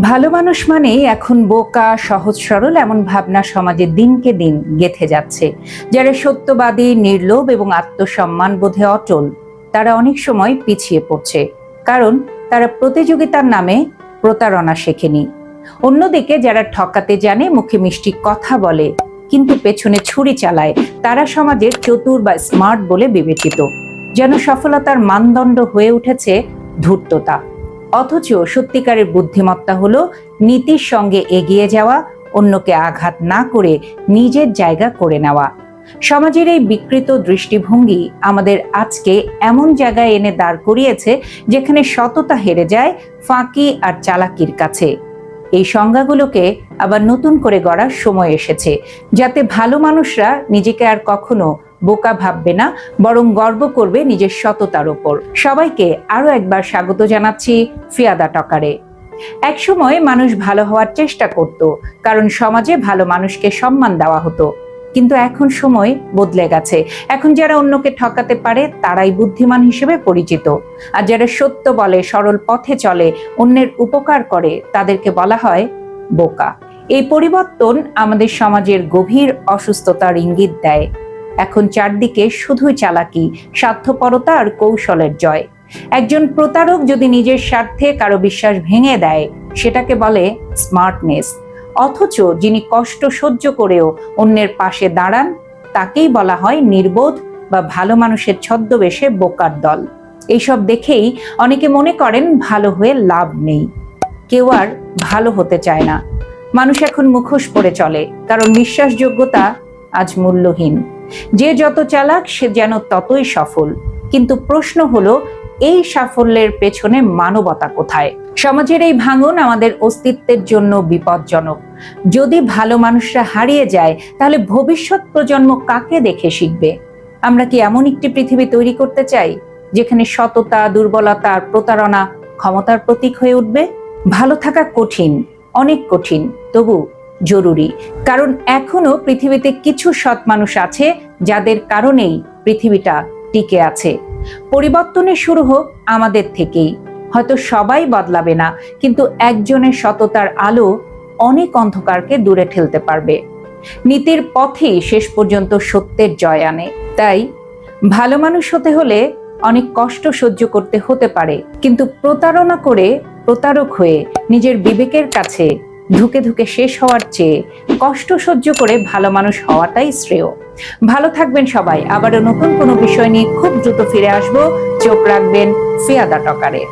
ভালো মানুষ মানেই এখন বোকা, সহজ, সরল এমন ভাবনা সমাজে দিনকে দিন গেথে যাচ্ছে। যারা সত্যবাদী, নির্লোভ এবং আত্মসম্মান বোধে অটল, তারা অনেক সময় পিছিয়ে পড়ছে। কারণ তারা প্রতিযোগিতার নামে প্রতারণা শেখেনি। অন্যদিকে যারা ঠকাতে জানে, মুখে মিষ্টি কথা বলে, কিন্তু পেছনে ছুরি চালায়, তারা সমাজের চতুর বা স্মার্ট বলে বিবেচিত। যেন সফলতার মানদণ্ড হয়ে উঠেছে ধূর্ততা। অথচ সত্যিকারের বুদ্ধিমত্তা হলো নীতির সঙ্গে এগিয়ে যাওয়া, অন্যকে আঘাত না করে নিজের জায়গা করে নেওয়া। সমাজের এই বিকৃত দৃষ্টিভঙ্গি আমাদের আজকে এমন জায়গায় এনে দাঁড় করিয়েছে যেখানে সততা হেরে যায় ফাঁকি আর চালাকির কাছে। এই সংজ্ঞাগুলোকে আবার নতুন করে গড়ার সময় এসেছে, যাতে ভালো মানুষরা নিজেকে আর কখনো বোকা ভাববে না, বরং গর্ব করবে নিজের সততার ওপর। সবাইকে আরও একবার স্বাগত জানাচ্ছি ফিয়াদা টকারে। একসময় মানুষ ভালো হওয়ার চেষ্টা করত, কারণ সমাজে ভালো মানুষকে সম্মান দেওয়া হতো। কিন্তু এখন সময় বদলে গেছে। এখন যারা অন্যকে ঠকাতে পারে, তারাই বুদ্ধিমান হিসেবে পরিচিত। আর যারা সত্য বলে, সরল পথে চলে, অন্যের উপকার করে, তাদেরকে বলা হয় বোকা। এই পরিবর্তন আমাদের সমাজের গভীর অসুস্থতার ইঙ্গিত দেয়। এখন চারদিকে শুধুই চালাকি, স্বার্থপরতা আর কৌশলের জয়। একজন প্রতারক যদি নিজের স্বার্থে কারও বিশ্বাস ভেঙে দেয়, সেটাকে বলে স্মার্টনেস। অথচ যিনি কষ্ট সহ্য করেও অন্যের পাশে দাঁড়ান, তাকেই বলা হয় নির্বোধ বা ভালো মানুষের ছদ্মবেশে বোকার দল। এইসব দেখেই অনেকে মনে করেন ভালো হয়ে লাভ নেই। কেউ আর ভালো হতে চায় না। মানুষ এখন মুখোশ পরে চলে, কারণ বিশ্বাসযোগ্যতা আজ মূল্যহীন। যে যত চালাক, সে যেন ততই সফল। কিন্তু প্রশ্ন হলো, এই সাফল্যের পেছনে মানবতা কোথায়? সমাজের এই ভাঙন আমাদের অস্তিত্বের জন্য বিপজ্জনক। যদি ভালো মানুষরা হারিয়ে যায়, তাহলে ভবিষ্যৎ প্রজন্ম কাকে দেখে শিখবে? আমরা কি এমন একটি পৃথিবী তৈরি করতে চাই, যেখানে সততা, দুর্বলতা আর প্রতারণা ক্ষমতার প্রতীক হয়ে উঠবে? ভালো থাকা কঠিন, অনেক কঠিন। তবু জরুরি। কারণ এখনও পৃথিবীতে কিছু সৎ মানুষ আছে যাদের কারণেই পৃথিবীটা টিকে আছে। পরিবর্তনের শুরু হোক আমাদের থেকেই। হয়তো সবাই বদলাবে না, কিন্তু একজনের সততার আলো অনেক অন্ধকারকে দূরে ঠেলতে পারবে। নীতির পথেই শেষ পর্যন্ত সত্যের জয় আনে। তাই ভালো মানুষ হতে হলে অনেক কষ্ট সহ্য করতে হতে পারে, কিন্তু প্রতারণা করে প্রতারক হয়ে নিজের বিবেকের কাছে ধুকে ধুকে শেষ হওয়ার চেয়ে কষ্ট সহ্য করে ভালো মানুষ হওয়াটাই শ্রেয়। ভালো থাকবেন সবাই। আবারও নতুন কোনো বিষয় নিয়ে খুব দ্রুত ফিরে আসব। চোখ রাখবেন ফেয়াদা টকারে।